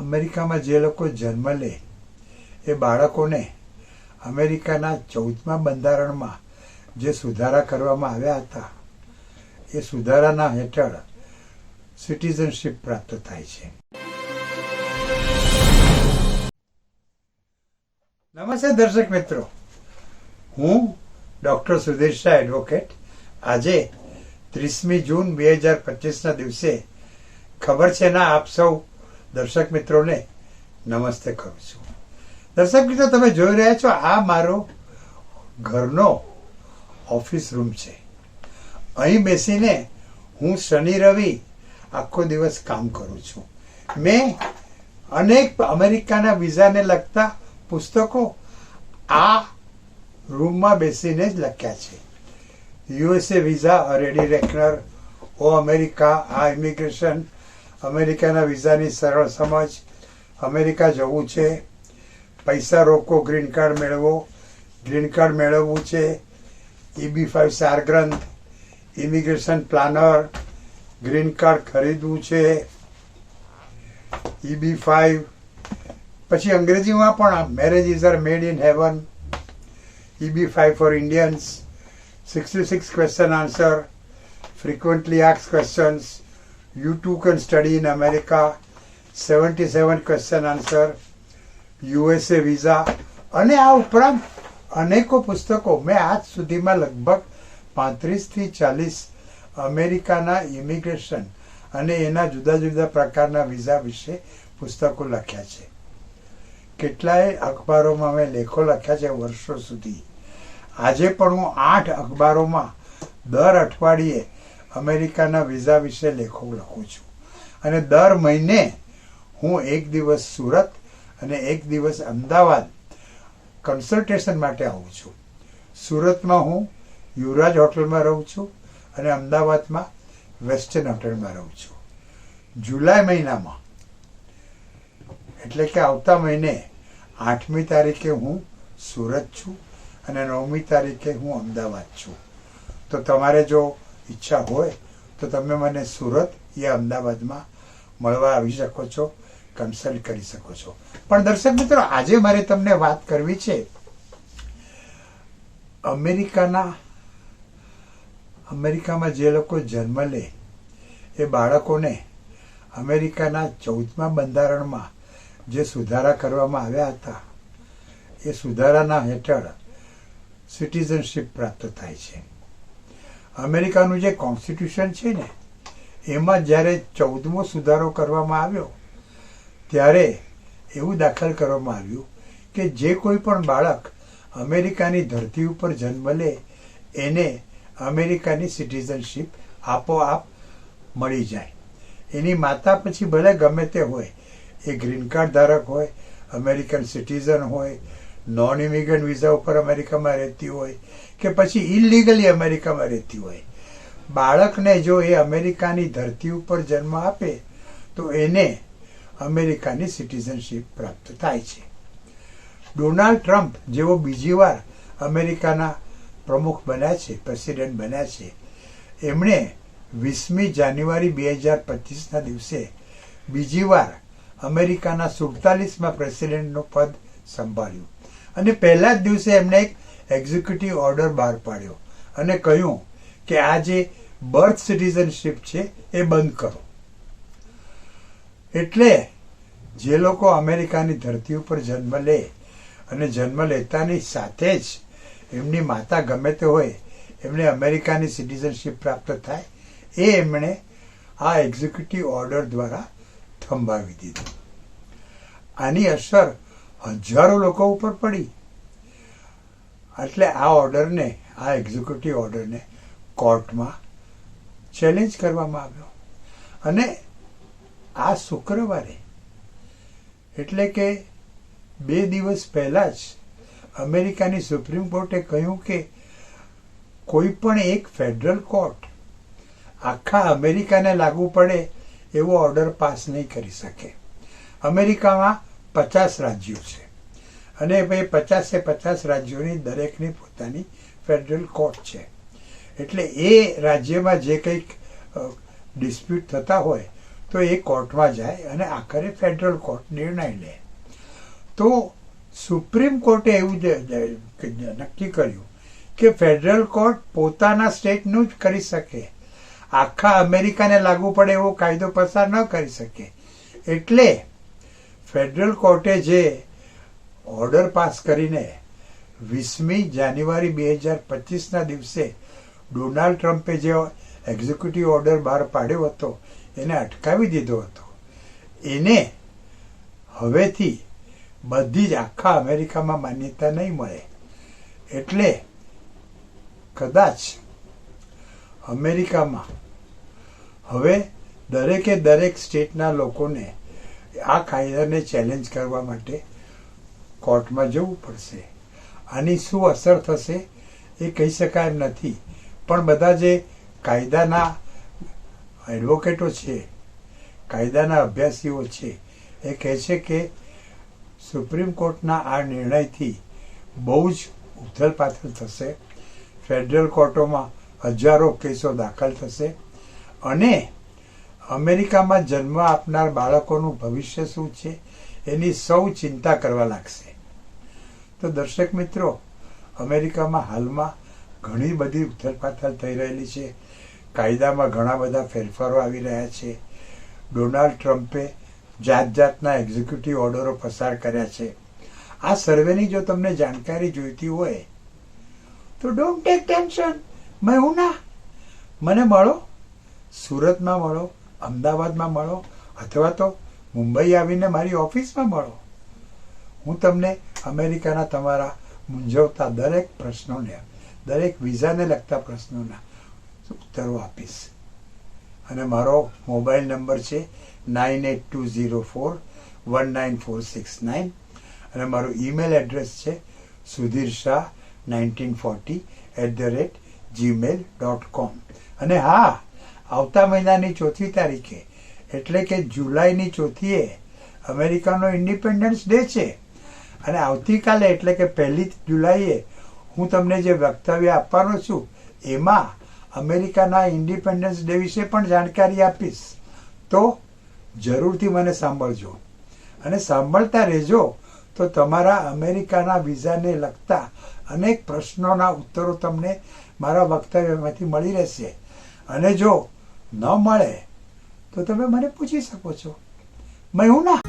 અમેરિકામાં જે લોકો જન્મ લે, એ બાળકોને અમેરિકાના ચૌદમા બંધારણમાં જે સુધારા કરવામાં આવ્યા હતા, એ સુધારાના હેઠળ સિટીઝનશીપ પ્રાપ્ત થાય છે. નમસ્તે દર્શક મિત્રો. હું ડૉક્ટર સુધીર શાહ એડવોકેટ. આજે ત્રીસમી જૂન બે હજાર પચીસના દિવસે ખબર છે ના આપ સૌ દર્શક મિત્રોને નમસ્તે કરું છું. દર્શક મિત્રો, તમે જોઈ રહ્યા છો, આ મારો ઘરનો ઓફિસ રૂમ છે. અહીં બેસીને હું શનિ રવિ આખો દિવસ કામ કરું છું. મેં અનેક અમેરિકાના વિઝાને લગતા પુસ્તકો આ રૂમમાં બેસીને જ લખ્યા છે. યુએસએ વિઝા, રેડી રેકનર, ઓ અમેરિકા, આ ઇમિગ્રેશન અમેરિકાના વિઝાની સરળ સમજ. અમેરિકા જવું છે. પૈસા રોકો ગ્રીન કાર્ડ મેળવો. ગ્રીન કાર્ડ મેળવવું છે. ઈબી ફાઇવ સાર ગ્રંથ. Immigration planar. ગ્રીન કાર્ડ ખરીદવું છે. EB five. પછી અંગ્રેજીમાં પણ marriage is are made in heaven EB five for Indians. Sixty six question answer. Frequently આક્સ questions. You too can study in America seventy seven question answer USA visa અને આ ઉપરાંત અનેકો પુસ્તકો. મેં આજ સુધીમાં લગભગ પાંત્રીસથી ચાલીસ અમેરિકાના ઇમિગ્રેશન અને એના જુદા જુદા પ્રકારના વિઝા વિશે પુસ્તકો લખ્યા છે. કેટલાય અખબારોમાં મેં લેખો લખ્યા છે વર્ષો સુધી. આજે પણ હું આઠ અખબારોમાં દર અઠવાડિયે અમેરિકાના વિઝા વિશે લેખો લખું છું. અને દર મહિને હું એક દિવસ સુરત અને એક દિવસ અમદાવાદ કન્સલ્ટેશન માટે આવું છું. સુરતમાં હું યુવરાજ હોટલમાં રહું છું અને અમદાવાદમાં વેસ્ટર્ન હોટલમાં રહું છું. જુલાઈ મહિનામાં, એટલે કે આવતા મહિને આઠમી તારીખે હું સુરત છું અને નવમી તારીખે હું અમદાવાદ છું. તો તમારે જો ઈચ્છા હોય, તો તમે મને સુરત યા અમદાવાદમાં મળવા આવી શકો છો કન્સલ્ટ કરી શકો છો. પણ દર્શક મિત્રો, આજે મારે તમને વાત કરવી છે, અમેરિકાના, અમેરિકામાં જે લોકો જન્મ લે, એ બાળકોને અમેરિકાના ચૌદમા બંધારણમાં જે સુધારા કરવામાં આવ્યા હતા, એ સુધારાના હેઠળ સિટીઝનશીપ પ્રાપ્ત થાય છે. અમેરિકાનું જે કોન્સ્ટિટ્યુશન છે ને, એમાં જ્યારે ચૌદમો સુધારો કરવામાં આવ્યો, ત્યારે એવું દાખલ કરવામાં આવ્યું કે જે કોઈ પણ બાળક અમેરિકાની ધરતી ઉપર જન્મ લે, એને અમેરિકાની સિટીઝનશીપ આપોઆપ મળી જાય. એની માતા પછી ભલે ગમે તે હોય, એ ગ્રીન કાર્ડ ધારક હોય અમેરિકન સિટીઝન હોય નોન ઇમિગ્રન્ટ વિઝા ઉપર અમેરિકામાં રહેતી હોય કે પછી ઇલીગલી અમેરિકામાં રહેતી હોય. બાળકને જો એ અમેરિકાની ધરતી ઉપર જન્મ આપે, તો એને અમેરિકાની સિટીઝનશીપ પ્રાપ્ત થાય છે. ડોનાલ્ડ ટ્રમ્પ જેવો બીજી વાર અમેરિકાના પ્રમુખ બન્યા છે, પ્રેસિડેન્ટ બન્યા છે, એમણે વીસમી જાન્યુઆરી બે હજાર પચીસના દિવસે બીજી વાર અમેરિકાના સુડતાલીસમાં પ્રેસિડેન્ટનું પદ સંભાળ્યું. અને પહેલા જ દિવસે એમણે એક એક્ઝિક્યુટિવ ઓર્ડર બહાર પાડ્યો અને કહ્યું કે આ જે બર્થ સિટીઝનશીપ છે, એ બંધ કરો. એટલે જે લોકો અમેરિકાની ધરતી ઉપર જન્મ લે અને જન્મ લેતાની સાથે જ એમની માતા ગમે તે હોય, એમને અમેરિકાની સિટીઝનશીપ પ્રાપ્ત થાય, એ એમણે આ એક્ઝિક્યુટિવ ઓર્ડર દ્વારા થંભાવી દીધું. આની અસર હજારો લોકો ઉપર પડી. એટલે આ ઓર્ડરને, આ એક્ઝિક્યુટિવ ઓર્ડરને કોર્ટમાં ચેલેન્જ કરવામાં આવ્યો. અને આ શુક્રવારે, એટલે કે બે દિવસ પહેલાં જ અમેરિકાની સુપ્રીમ કોર્ટે કહ્યું કે કોઈ પણ એક ફેડરલ કોર્ટ આખા અમેરિકાને લાગુ પડે એવો ઓર્ડર પાસ નહીં કરી શકે. અમેરિકામાં પચાસ રાજ્યો છે. અને ભાઈ પચાસે પચાસ રાજ્યોની દરેકની પોતાની ફેડરલ કોર્ટ છે. એટલે એ રાજ્યમાં જે કંઈક ડિસ્પ્યુટ થતા હોય, તો એ કોર્ટમાં જાય અને આખરે ફેડરલ કોર્ટ નિર્ણય લે. તો સુપ્રીમ કોર્ટે એવું નક્કી કર્યું કે ફેડરલ કોર્ટ પોતાના સ્ટેટનું જ કરી શકે. આખા અમેરિકાને લાગુ પડે એવો કાયદો પસાર ન કરી શકે. એટલે ફેડરલ કોર્ટે જે ઓર્ડર પાસ કરીને વીસમી જાન્યુઆરી બે હજાર પચીસના દિવસે ડોનાલ્ડ ટ્રમ્પે જે એક્ઝિક્યુટિવ ઓર્ડર બહાર પાડ્યો હતો, એને અટકાવી દીધો હતો. એને હવેથી બધી જ આખા અમેરિકામાં માન્યતા નહીં મળે. એટલે કદાચ અમેરિકામાં હવે દરેકે દરેક સ્ટેટના લોકોને આ કાયદાને ચેલેન્જ કરવા માટે કોર્ટમાં જવું પડશે. આની શું અસર થશે એ કહી શકાય એમ નથી. પણ બધા જે કાયદાના એડવોકેટો છે, કાયદાના અભ્યાસીઓ છે, એ કહે છે કે સુપ્રીમ કોર્ટના આ નિર્ણયથી બહુ જ ઉથલપાથલ થશે. ફેડરલ કોર્ટોમાં હજારો કેસો દાખલ થશે. અને અમેરિકામાં જન્મ આપનાર બાળકોનું ભવિષ્ય શું છે એની સૌ ચિંતા કરવા લાગશે. તો દર્શક મિત્રો, અમેરિકામાં હાલમાં ઘણી બધી ઉથલપાથલ થઈ રહેલી છે. કાયદામાં ઘણા બધા ફેરફારો આવી રહ્યા છે. ડોનાલ્ડ ટ્રમ્પે જાત જાતના એક્ઝિક્યુટિવ ઓર્ડરો પસાર કર્યા છે. આ સર્વેની જો તમને જાણકારી જોઈતી હોય, તો ડોન્ટ ટેક ટેન્શન. મેં હું ના? મને મળો. સુરતમાં મળો. અમદાવાદમાં મળો અથવા તો મુંબઈ આવીને મારી ઓફિસમાં મળો. હું તમને અમેરિકાના તમારા મૂંઝવતા દરેક પ્રશ્નોને, દરેક વિઝાને લગતા પ્રશ્નોના ઉત્તરો આપીશ. અને મારો મોબાઈલ નંબર છે nine eight two zero four one nine four six nine. અને મારું ઈમેલ એડ્રેસ છે Sudhir Shah nineteen forty at the rate Gmail dot com. અને હા આવતા મહિનાની ચોથી તારીખે. એટલે કે જુલાઈની ચોથીએ અમેરિકાનો ઇન્ડિપેન્ડન્સ ડે છે. અને આવતીકાલે એટલે કે પહેલી જુલાઈએ હું તમને જે વક્તવ્ય આપવાનો છું, એમાં અમેરિકાના ઇન્ડિપેન્ડન્સ ડે વિશે પણ જાણકારી આપીશ. તો જરૂરથી મને સાંભળજો. અને સાંભળતા રહેજો તો તમારા અમેરિકાના વિઝાને લગતા અનેક પ્રશ્નોના ઉત્તરો તમને મારા વક્તવ્યમાંથી મળી રહેશે. અને જો ન મળે તો તમે મને પૂછી શકો છો. મેં હું ના